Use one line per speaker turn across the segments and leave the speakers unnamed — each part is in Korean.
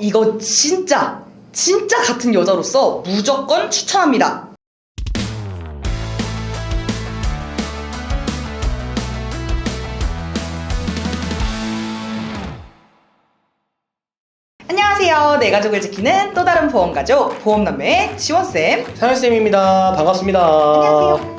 이거 진짜 진짜 같은 여자로서 무조건 추천합니다. 안녕하세요. 내 가족을 지키는 또 다른 보험 가족 보험남매 지원쌤.
사연쌤입니다. 반갑습니다.
안녕하세요.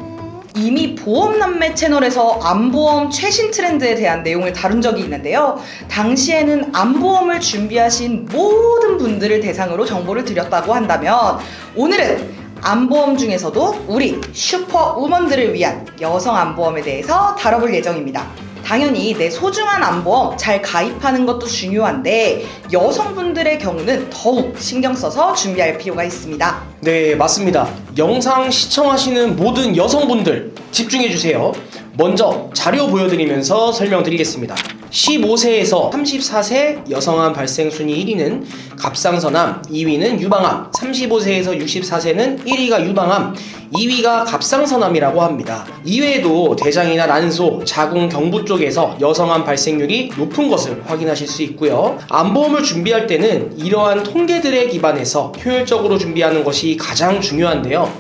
이미 보험남매 채널에서 암보험 최신 트렌드에 대한 내용을 다룬 적이 있는데요. 당시에는 암보험을 준비하신 모든 분들을 대상으로 정보를 드렸다고 한다면 오늘은 암보험 중에서도 우리 슈퍼 우먼들을 위한 여성 암보험에 대해서 다뤄볼 예정입니다. 당연히 내 소중한 암보험 잘 가입하는 것도 중요한데 여성분들의 경우는 더욱 신경 써서 준비할 필요가 있습니다.
네, 맞습니다. 영상 시청하시는 모든 여성분들 집중해 주세요. 먼저 자료 보여드리면서 설명드리겠습니다. 15세에서 34세 여성암 발생 순위 1위는 갑상선암, 2위는 유방암, 35세에서 64세는 1위가 유방암, 2위가 갑상선암이라고 합니다. 이외에도 대장이나 난소, 자궁, 경부 쪽에서 여성암 발생률이 높은 것을 확인하실 수 있고요. 암보험을 준비할 때는 이러한 통계들에 기반해서 효율적으로 준비하는 것이 가장 중요한데요.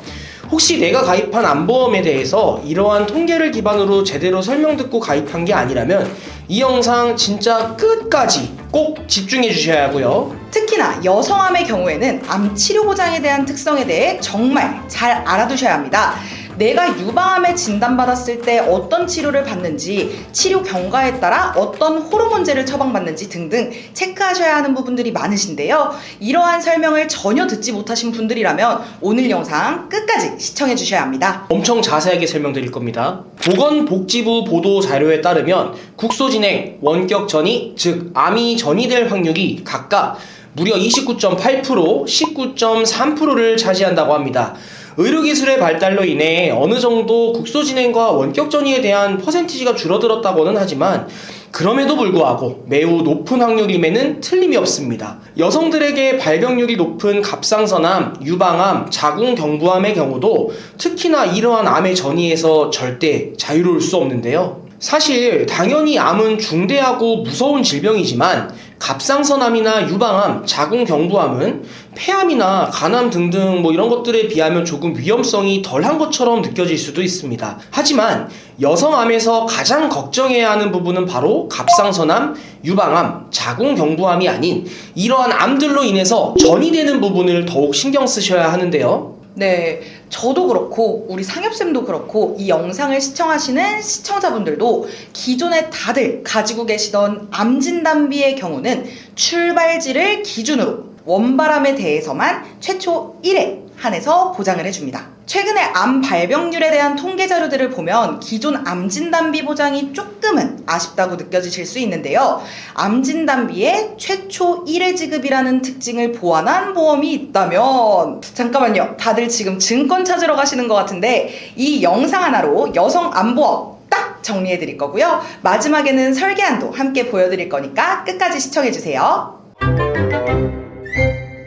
혹시 내가 가입한 암보험에 대해서 이러한 통계를 기반으로 제대로 설명 듣고 가입한 게 아니라면 이 영상 진짜 끝까지 꼭 집중해 주셔야 하고요.
특히나 여성암의 경우에는 암 치료 보장에 대한 특성에 대해 정말 잘 알아두셔야 합니다. 내가 유방암에 진단받았을 때 어떤 치료를 받는지, 치료 경과에 따라 어떤 호르몬제를 처방받는지 등등 체크하셔야 하는 부분들이 많으신데요. 이러한 설명을 전혀 듣지 못하신 분들이라면 오늘 영상 끝까지 시청해 주셔야 합니다.
엄청 자세하게 설명드릴 겁니다. 보건복지부 보도 자료에 따르면 국소 진행, 원격 전이, 즉 암이 전이될 확률이 각각 무려 29.8%, 19.3%를 차지한다고 합니다. 의료기술의 발달로 인해 어느 정도 국소진행과 원격 전이에 대한 퍼센티지가 줄어들었다고는 하지만 그럼에도 불구하고 매우 높은 확률임에는 틀림이 없습니다. 여성들에게 발병률이 높은 갑상선암, 유방암, 자궁경부암의 경우도 특히나 이러한 암의 전이에서 절대 자유로울 수 없는데요. 사실 당연히 암은 중대하고 무서운 질병이지만 갑상선암이나 유방암, 자궁경부암은 폐암이나 간암 등등 뭐 이런 것들에 비하면 조금 위험성이 덜한 것처럼 느껴질 수도 있습니다. 하지만 여성암에서 가장 걱정해야 하는 부분은 바로 갑상선암, 유방암, 자궁경부암이 아닌 이러한 암들로 인해서 전이 되는 부분을 더욱 신경 쓰셔야 하는데요.
네, 저도 그렇고 우리 상엽쌤도 그렇고 이 영상을 시청하시는 시청자분들도 기존에 다들 가지고 계시던 암 진단비의 경우는 출발지를 기준으로 원바람에 대해서만 최초 1회 한해서 보장을 해줍니다. 최근에 암 발병률에 대한 통계 자료들을 보면 기존 암 진단비 보장이 조금은 아쉽다고 느껴지실 수 있는데요. 암 진단비의 최초 1회 지급이라는 특징을 보완한 보험이 있다면 잠깐만요. 다들 지금 증권 찾으러 가시는 것 같은데 이 영상 하나로 여성 암보험 딱 정리해 드릴 거고요. 마지막에는 설계안도 함께 보여드릴 거니까 끝까지 시청해 주세요.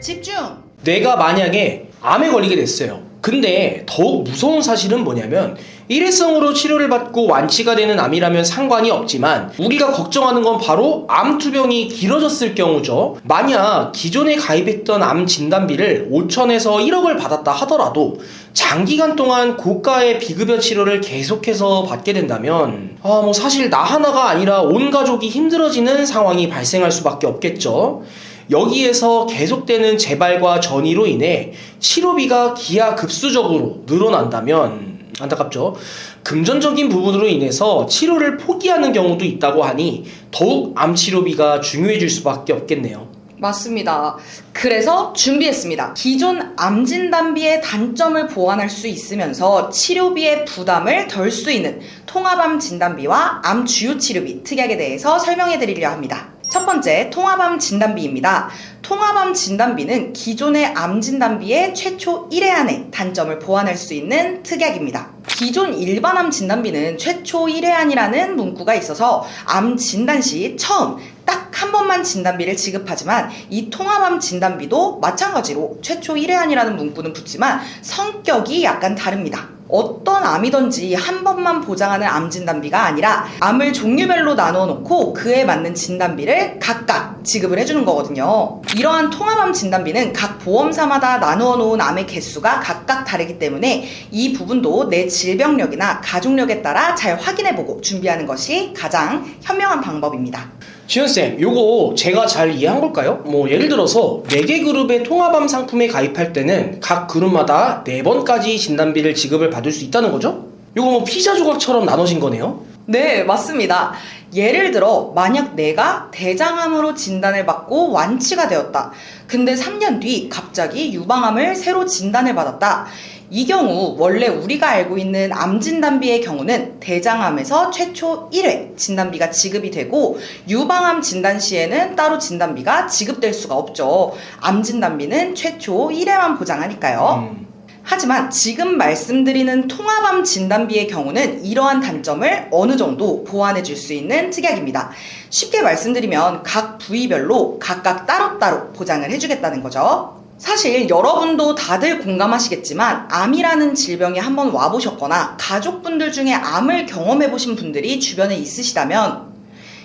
집중!
내가 만약에 암에 걸리게 됐어요. 근데 더욱 무서운 사실은 뭐냐면 일회성으로 치료를 받고 완치가 되는 암이라면 상관이 없지만 우리가 걱정하는 건 바로 암 투병이 길어졌을 경우죠. 만약 기존에 가입했던 암 진단비를 5천에서 1억을 받았다 하더라도 장기간 동안 고가의 비급여 치료를 계속해서 받게 된다면 아 뭐 사실 나 하나가 아니라 온 가족이 힘들어지는 상황이 발생할 수밖에 없겠죠. 여기에서 계속되는 재발과 전이로 인해 치료비가 기하급수적으로 늘어난다면 안타깝죠. 금전적인 부분으로 인해서 치료를 포기하는 경우도 있다고 하니 더욱 암 치료비가 중요해질 수밖에 없겠네요.
맞습니다. 그래서 준비했습니다. 기존 암 진단비의 단점을 보완할 수 있으면서 치료비의 부담을 덜 수 있는 통합암 진단비와 암 주요 치료비 특약에 대해서 설명해 드리려 합니다. 첫 번째, 통합암 진단비입니다. 통합암 진단비는 기존의 암 진단비의 최초 1회 안에 단점을 보완할 수 있는 특약입니다. 기존 일반암 진단비는 최초 1회 안이라는 문구가 있어서 암 진단 시 처음 딱 한 번만 진단비를 지급하지만 이 통합암 진단비도 마찬가지로 최초 1회 안이라는 문구는 붙지만 성격이 약간 다릅니다. 어떤 암이든지 한 번만 보장하는 암 진단비가 아니라 암을 종류별로 나누어 놓고 그에 맞는 진단비를 각각 지급을 해주는 거거든요. 이러한 통합암 진단비는 각 보험사마다 나누어 놓은 암의 개수가 각각 다르기 때문에 이 부분도 내 질병력이나 가족력에 따라 잘 확인해보고 준비하는 것이 가장 현명한 방법입니다.
지현쌤, 요거 제가 잘 이해한 걸까요? 뭐, 예를 들어서, 4개 그룹의 통합암 상품에 가입할 때는 각 그룹마다 4번까지 진단비를 지급을 받을 수 있다는 거죠? 요거 뭐 피자 조각처럼 나눠진 거네요?
네, 맞습니다. 예를 들어, 만약 내가 대장암으로 진단을 받고 완치가 되었다. 근데 3년 뒤 갑자기 유방암을 새로 진단을 받았다. 이 경우 원래 우리가 알고 있는 암 진단비의 경우는 대장암에서 최초 1회 진단비가 지급이 되고 유방암 진단 시에는 따로 진단비가 지급될 수가 없죠. 암 진단비는 최초 1회만 보장하니까요.
음.
하지만 지금 말씀드리는 통합암 진단비의 경우는 이러한 단점을 어느 정도 보완해 줄 수 있는 특약입니다. 쉽게 말씀드리면 각 부위별로 각각 따로따로 보장을 해주겠다는 거죠. 사실 여러분도 다들 공감하시겠지만 암이라는 질병에 한번 와보셨거나 가족분들 중에 암을 경험해보신 분들이 주변에 있으시다면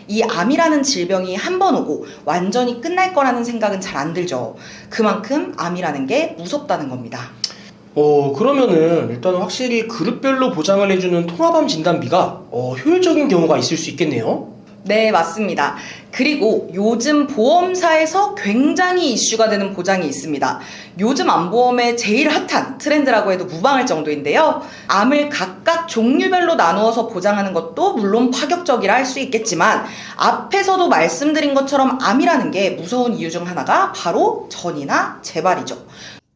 이 암이라는 질병이 한 번 오고 완전히 끝날 거라는 생각은 잘 안 들죠. 그만큼 암이라는 게 무섭다는 겁니다.
어, 그러면은 일단 확실히 그룹별로 보장을 해주는 통합암 진단비가 어, 효율적인 경우가 있을 수 있겠네요.
네, 맞습니다. 그리고 요즘 보험사에서 굉장히 이슈가 되는 보장이 있습니다. 요즘 암보험의 제일 핫한 트렌드라고 해도 무방할 정도인데요. 암을 각각 종류별로 나누어서 보장하는 것도 물론 파격적이라 할 수 있겠지만 앞에서도 말씀드린 것처럼 암이라는 게 무서운 이유 중 하나가 바로 전이나 재발이죠.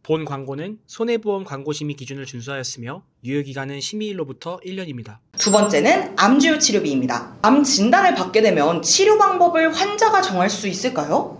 본 광고는 손해보험 광고 심의 기준을 준수하였으며 유효 기간은 심의일로부터 1년입니다.
두 번째는 암주요 치료비입니다. 암 진단을 받게 되면 치료 방법을 환자가 정할 수 있을까요?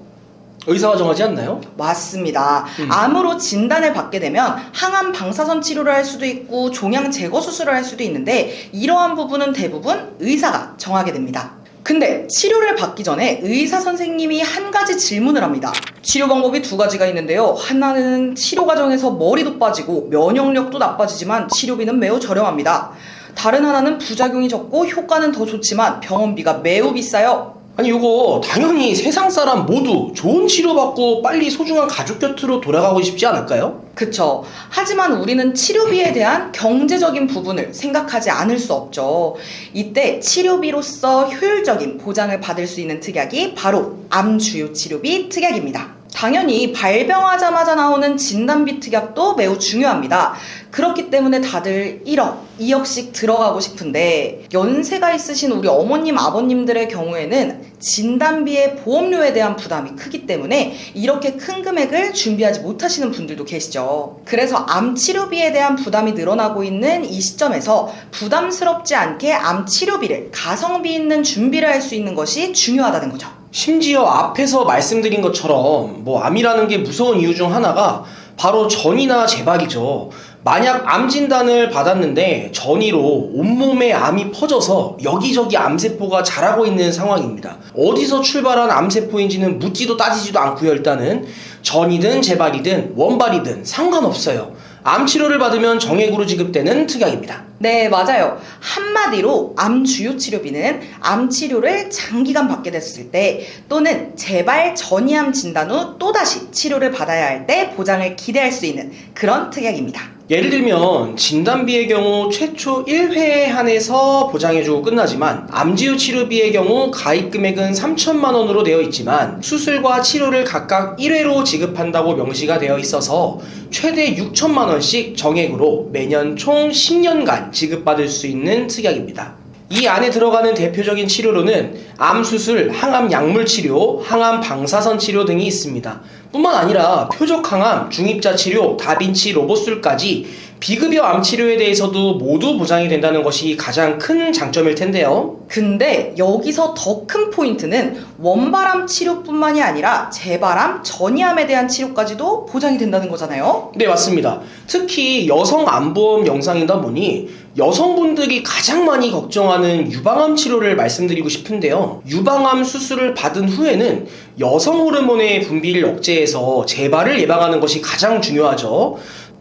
의사가 정하지 않나요?
맞습니다.
음.
암으로 진단을 받게 되면 항암 방사선 치료를 할 수도 있고 종양 제거 수술을 할 수도 있는데 이러한 부분은 대부분 의사가 정하게 됩니다. 근데 치료를 받기 전에 의사 선생님이 한 가지 질문을 합니다. 치료 방법이 두 가지가 있는데요. 하나는 치료 과정에서 머리도 빠지고 면역력도 나빠지지만 치료비는 매우 저렴합니다. 다른 하나는 부작용이 적고 효과는 더 좋지만 병원비가 매우 비싸요.
아니 이거 당연히 세상 사람 모두 좋은 치료받고 빨리 소중한 가족 곁으로 돌아가고 싶지 않을까요?
그쵸. 하지만 우리는 치료비에 대한 경제적인 부분을 생각하지 않을 수 없죠. 이때 치료비로서 효율적인 보장을 받을 수 있는 특약이 바로 암주요 치료비 특약입니다. 당연히 발병하자마자 나오는 진단비 특약도 매우 중요합니다. 그렇기 때문에 다들 1억, 2억씩 들어가고 싶은데 연세가 있으신 우리 어머님, 아버님들의 경우에는 진단비의 보험료에 대한 부담이 크기 때문에 이렇게 큰 금액을 준비하지 못하시는 분들도 계시죠. 그래서 암 치료비에 대한 부담이 늘어나고 있는 이 시점에서 부담스럽지 않게 암 치료비를 가성비 있는 준비를 할 수 있는 것이 중요하다는 거죠.
심지어 앞에서 말씀드린 것처럼 뭐 암이라는 게 무서운 이유 중 하나가 바로 전이나 재발이죠. 만약 암 진단을 받았는데 전이로 온몸에 암이 퍼져서 여기저기 암세포가 자라고 있는 상황입니다. 어디서 출발한 암세포인지는 묻지도 따지지도 않고요. 일단은 전이든 재발이든 원발이든 상관없어요. 암 치료를 받으면 정액으로 지급되는 특약입니다.
네, 맞아요. 한마디로 암 주요 치료비는 암 치료를 장기간 받게 됐을 때 또는 재발 전이암 진단 후 또다시 치료를 받아야 할 때 보장을 기대할 수 있는 그런 특약입니다.
예를 들면 진단비의 경우 최초 1회에 한해서 보장해주고 끝나지만 암지유 치료비의 경우 가입 금액은 3천만 원으로 되어 있지만 수술과 치료를 각각 1회로 지급한다고 명시가 되어 있어서 최대 6천만 원씩 정액으로 매년 총 10년간 지급받을 수 있는 특약입니다. 이 안에 들어가는 대표적인 치료로는 암 수술, 항암 약물 치료, 항암 방사선 치료 등이 있습니다. 뿐만 아니라 표적 항암, 중입자 치료, 다빈치 로봇술까지 비급여 암 치료에 대해서도 모두 보장이 된다는 것이 가장 큰 장점일 텐데요.
근데 여기서 더 큰 포인트는 원발암 치료뿐만이 아니라 재발암, 전이암에 대한 치료까지도 보장이 된다는 거잖아요.
네, 맞습니다. 특히 여성 암보험 영상이다 보니 여성분들이 가장 많이 걱정하는 유방암 치료를 말씀드리고 싶은데요. 유방암 수술을 받은 후에는 여성 호르몬의 분비를 억제해서 재발을 예방하는 것이 가장 중요하죠.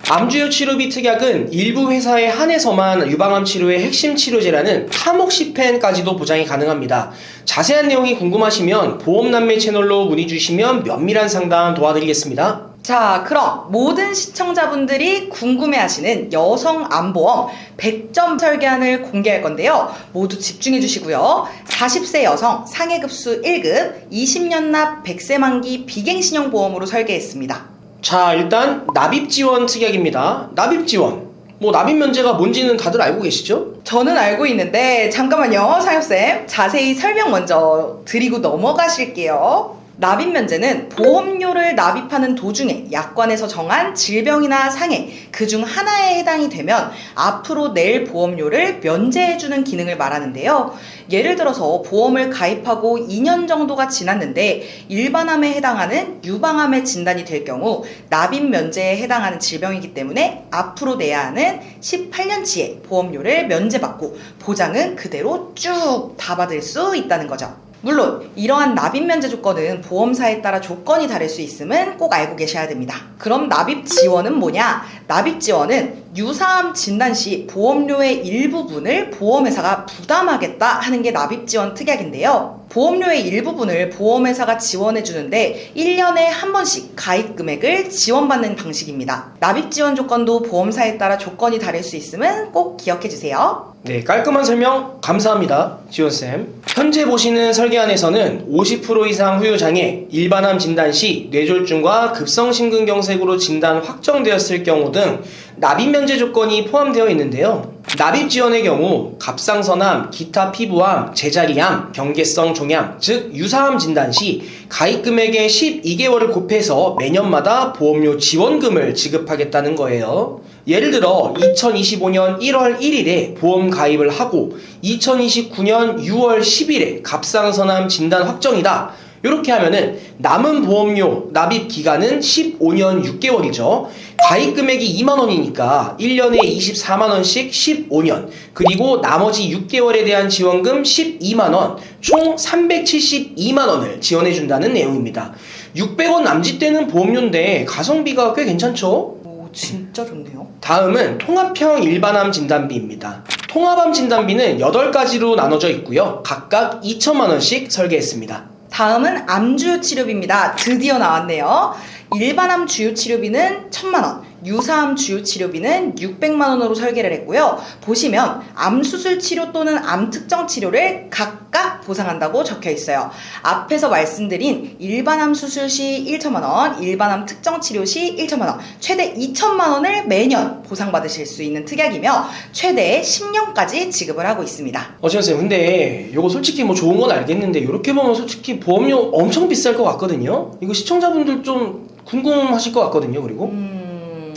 암주요 치료비 특약은 일부 회사에 한해서만 유방암 치료의 핵심 치료제라는 타목시펜까지도 보장이 가능합니다. 자세한 내용이 궁금하시면 보험남매 채널로 문의 주시면 면밀한 상담 도와드리겠습니다.
자, 그럼 모든 시청자분들이 궁금해하시는 여성 암보험 100점 설계안을 공개할 건데요. 모두 집중해 주시고요. 40세 여성 상해급수 1급 20년 납 100세 만기 비갱신형 보험으로 설계했습니다.
자, 일단 납입 지원 특약입니다. 납입 지원. 뭐 납입 면제가 뭔지는 다들 알고 계시죠?
저는 알고 있는데 잠깐만요, 상엽쌤. 자세히 설명 먼저 드리고 넘어가실게요. 납입 면제는 보험료를 납입하는 도중에 약관에서 정한 질병이나 상해 그중 하나에 해당이 되면 앞으로 낼 보험료를 면제해주는 기능을 말하는데요. 예를 들어서 보험을 가입하고 2년 정도가 지났는데 일반암에 해당하는 유방암에 진단이 될 경우 납입 면제에 해당하는 질병이기 때문에 앞으로 내야 하는 18년치의 보험료를 면제받고 보장은 그대로 쭉 다 받을 수 있다는 거죠. 물론 이러한 납입 면제 조건은 보험사에 따라 조건이 다를 수 있음은 꼭 알고 계셔야 됩니다. 그럼 납입 지원은 뭐냐? 납입 지원은 유사암 진단 시 보험료의 일부분을 보험회사가 부담하겠다 하는 게 납입 지원 특약인데요. 보험료의 일부분을 보험회사가 지원해 주는데 1년에 한 번씩 가입 금액을 지원받는 방식입니다. 납입 지원 조건도 보험사에 따라 조건이 다를 수 있음은 꼭 기억해 주세요.
네, 깔끔한 설명 감사합니다. 지원쌤. 현재 보시는 설계안에서는 50% 이상 후유장애, 일반암 진단 시 뇌졸중과 급성심근경색으로 진단 확정되었을 경우 등 납입 면제 조건이 포함되어 있는데요. 납입 지원의 경우 갑상선암, 기타 피부암, 제자리암, 경계성 종양, 즉 유사암 진단 시 가입 금액의 12개월을 곱해서 매년마다 보험료 지원금을 지급하겠다는 거예요. 예를 들어 2025년 1월 1일에 보험 가입을 하고 2029년 6월 10일에 갑상선암 진단 확정이다. 이렇게 하면은 남은 보험료 납입 기간은 15년 6개월이죠. 가입 금액이 2만 원이니까 1년에 24만 원씩 15년. 그리고 나머지 6개월에 대한 지원금 12만 원. 총 372만 원을 지원해 준다는 내용입니다. 600원 남짓되는 보험료인데 가성비가 꽤 괜찮죠?
오, 진짜 좋네요.
다음은 통합형 일반암 진단비입니다. 통합암 진단비는 8가지로 나눠져 있고요. 각각 2천만 원씩 설계했습니다.
다음은 암주요 치료비입니다. 드디어 나왔네요. 일반암 주요 치료비는 1000만 원, 유사암 주요 치료비는 600만 원으로 설계를 했고요. 보시면 암 수술 치료 또는 암 특정 치료를 각각 보상한다고 적혀 있어요. 앞에서 말씀드린 일반암 수술 시 1천만 원, 일반암 특정 치료 시 1천만 원, 최대 2천만 원을 매년 보상받으실 수 있는 특약이며 최대 10년까지 지급을 하고 있습니다.
어, 지원쌤, 근데 이거 솔직히 뭐 좋은 건 알겠는데 이렇게 보면 솔직히 보험료 엄청 비쌀 것 같거든요? 이거 시청자분들 좀 궁금하실 것 같거든요, 그리고.
음,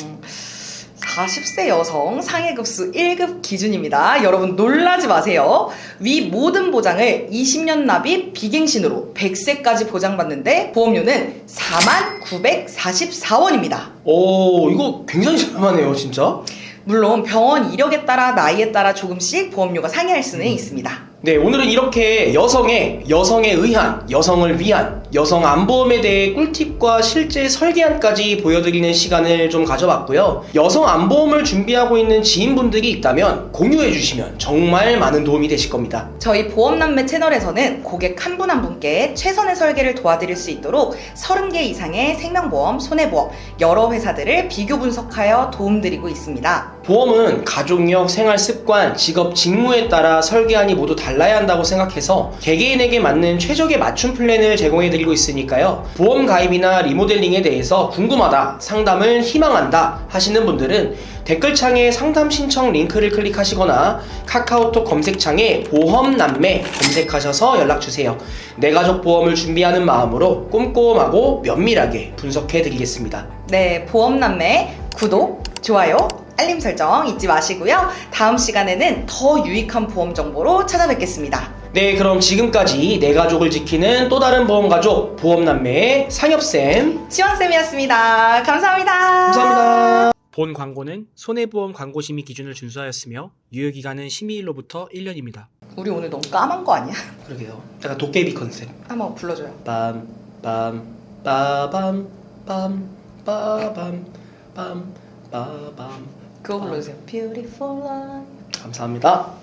40세 여성 상해급수 1급 기준입니다. 여러분 놀라지 마세요. 위 모든 보장을 20년 납입 비갱신으로 100세까지 보장받는데 보험료는 49,944원입니다.
오, 이거 굉장히 저렴하네요, 진짜.
물론 병원 이력에 따라 나이에 따라 조금씩 보험료가 상이할 수는 있습니다.
네, 오늘은 이렇게 여성의, 여성에 의한, 여성을 위한, 여성 안보험에 대해 꿀팁과 실제 설계안까지 보여드리는 시간을 좀 가져봤고요. 여성 안보험을 준비하고 있는 지인분들이 있다면 공유해주시면 정말 많은 도움이 되실 겁니다.
저희 보험남매 채널에서는 고객 한 분 한 분께 최선의 설계를 도와드릴 수 있도록 30개 이상의 생명보험, 손해보험, 여러 회사들을 비교 분석하여 도움드리고 있습니다.
보험은 가족력, 생활 습관, 직업, 직무에 따라 설계안이 모두 달라야 한다고 생각해서 개개인에게 맞는 최적의 맞춤 플랜을 제공해드리고 있으니까요. 보험 가입이나 리모델링에 대해서 궁금하다, 상담을 희망한다 하시는 분들은 댓글창에 상담 신청 링크를 클릭하시거나 카카오톡 검색창에 보험 남매 검색하셔서 연락주세요. 내 가족 보험을 준비하는 마음으로 꼼꼼하고 면밀하게 분석해드리겠습니다.
네, 보험남매 구독, 좋아요, 알림 설정 잊지 마시고요. 다음 시간에는 더 유익한 보험 정보로 찾아뵙겠습니다.
네, 그럼 지금까지 내 가족을 지키는 또 다른 보험 가족 보험남매의 상엽쌤
지원쌤이었습니다. 감사합니다.
감사합니다.
본 광고는 손해보험 광고심의 기준을 준수하였으며 유효기간은 심의일로부터 1년입니다.
우리 오늘 너무 까만 거 아니야?
그러게요. 약간 도깨비 컨셉.
한번 불러줘요.
빰, 빰, 빠밤, 빰, 빠밤, 빰, 빠밤.
그거 불러주세요. Beautiful life.
감사합니다.